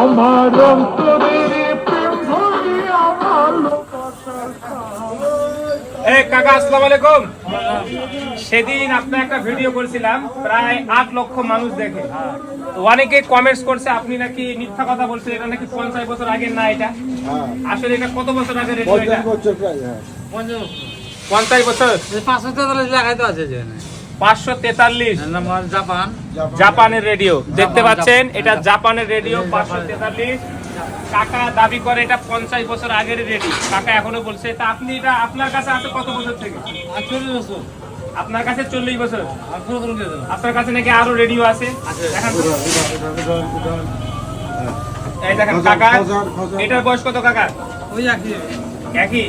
আমার অন্তরের প্রেম ধরে আমার লোকাশার এই কাকা আসসালামু আলাইকুম। সেদিন আপনার একটা ভিডিও করেছিলাম প্রায় আট লক্ষ মানুষ দেখে। তো অনেকে কমেন্টস করছে আপনি নাকি মিথ্যা কথা বলছেন এটা নাকি পঞ্চাশ বছর আগের না এটা? আসলে এটা কত বছর আগের রেডিও এটা? পঞ্চাশ বছর পাঁচশো তেতাল্লিশ লেখাই তো আছে যে। পাঁচশো তেতাল্লিশ। জাপান। জাপানের রেডিও। দেখতে পাচ্ছেন এটা জাপানের রেডিও পাঁচশো তেতাল্লিশ। কাকা দাবি করে এটা পঞ্চাশ বছর আগের রেডিও। কাকা এখনও বলছে তা আপনি এটা আপনার কাছে আছে কত বছর থেকে? আর চল্লিশ বছর। আপনার কাছে চল্লিশ বছর। আপনার কাছে নাকি আরও রেডিও আছে। এই দেখেন কাকা এটার বয়স কত কাকা? ওই একই। একই?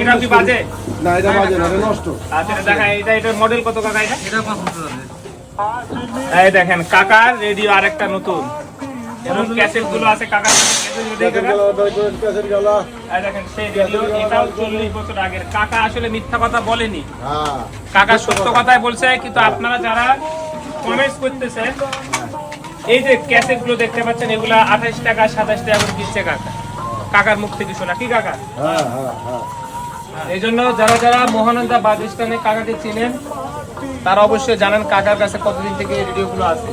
এটা কি বাজে? না এটা বাজে না এটা নষ্ট। আচ্ছা দেখা এটা এটার মডেল কত কাকা এটা? এটা পাঁচশো তেতাল্লিশ এই দেখেন কাকার রেডিও আরেকটা নতুন। ক্যাসেটগুলো আছে কাকা। এই দেখেন সেই রেডিও এটাও চল্লিশ বছর আগের। কাকা আসলে মিথ্যা কথা বলেনি। হ্যাঁ। কাকা সত্য কথাই বলছে কিন্তু আপনারা যারা কমেন্টস করতেছে এই যে ক্যাসেটগুলো দেখতে পাচ্ছেন এগুলা আঠাশ টাকা সাতাশ টাকা করে দিচ্ছে কাকা। কাকার মুখ থেকে শোনা। কি কাকা? হ্যাঁ হ্যাঁ হ্যাঁ। এই জন্য যারা যারা মহানন্দা বাদিস্তানে কাকাকে চিনেন তারা অবশ্যই জানেন কাকার কাছে কতদিন থেকে এই রেডিও গুলো আছে।